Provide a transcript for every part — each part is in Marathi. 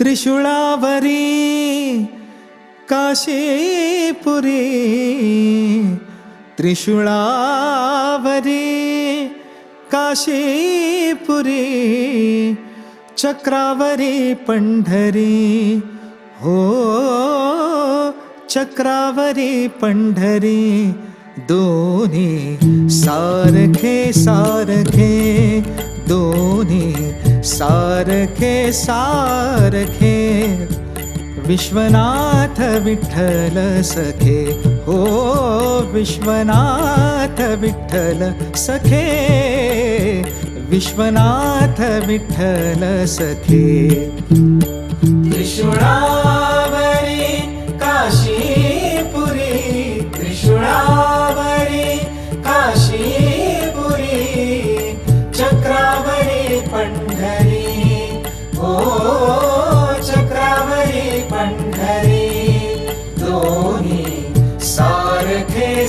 त्रिशूळावरी काशीपुरी त्रिशूळावरी काशीपुरी चक्रावरी पंढरी हो चक्रावरी पंढरी दोन्ही सारखे सारखे दोन्ही सारखे सारखे विश्वनाथ विठ्ठल सखे। हो विश्वनाथ विठ्ठल सखे विश्वनाथ विठ्ठल सखे। त्रिशूळावरी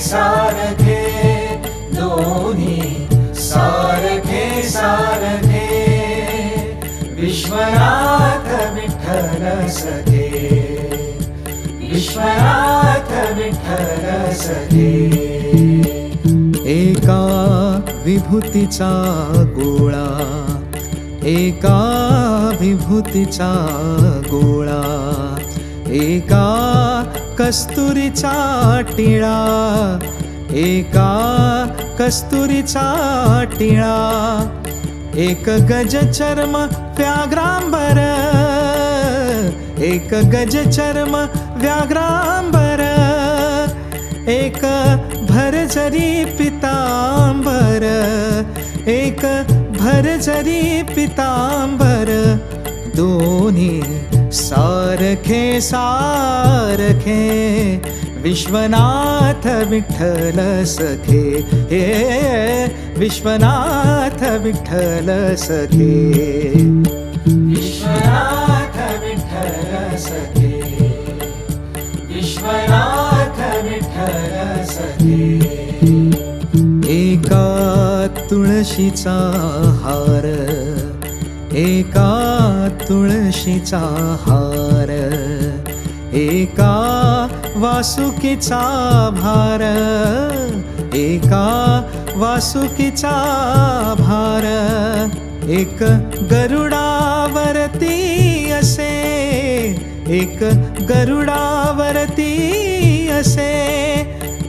सारखे सारखे दोन्ही सारखे सारखे. विश्वनाथ विठ्ठल सखे विश्वनाथ विठ्ठल सखे. एका विभूतीचा गोळा एका विभूतीचा गोळा एका कस्तुरीचा टिळा. एका कस्तुरीचा टिळा. एक गज चर्म व्याघ्रांबर. एक गज चर्म व्याघ्रांबर. एक भरजरी पितांबर. एक भरजरी पितांबर. दोन्ही सारखे सारखे विश्वनाथ विठ्ठल सखे. हे विश्वनाथ विठ्ठल सखे. विश्वनाथ विठ्ठल सखे. विश्वनाथ विठ्ठल सखे. एका तुळशीचा हार एका तुळशीचा हार एका वासुकीचा भार एका वासुकीचा भार एक गरुडावरती असे एक गरुडावरती असे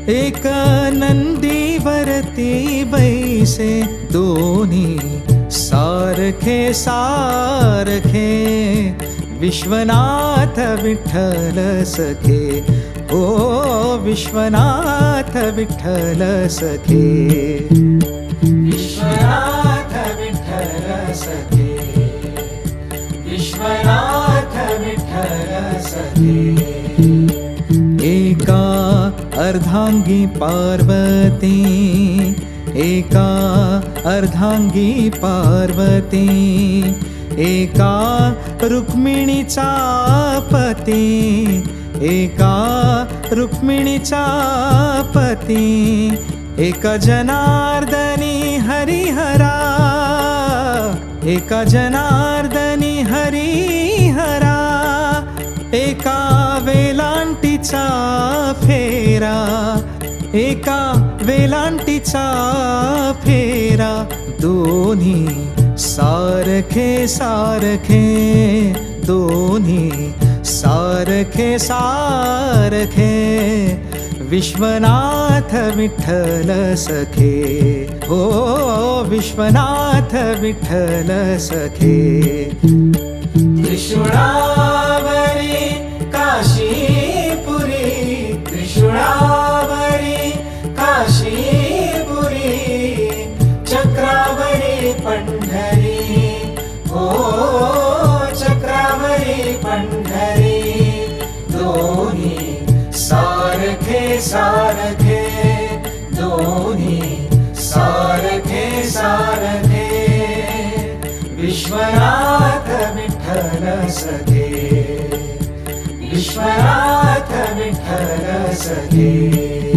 एक नंदीवरती बैसे दोन्ही सारखे सारखे विश्वनाथ विठ्ठल सखे। ओ विश्वनाथ विठ्ठल सखे। विश्वनाथ विठ्ठल सखे। विश्वनाथ विठ्ठल सखे। एका अर्धांगी पार्वती एका अर्धांगी पार्वती एका रुक्मिणीचा पती एका रुक्मिणीचा पती एका जनार्दनी हरिहरा एका जनार्दनी हरिहरा एका फेरा एका वेलांटीचा फेरा दोन्ही सारखे सारखे दोन्ही सारखे सारखे. विश्वनाथ विठ्ठल सखे हो विश्वनाथ विठ्ठल सखे. विश्वनाथ सखे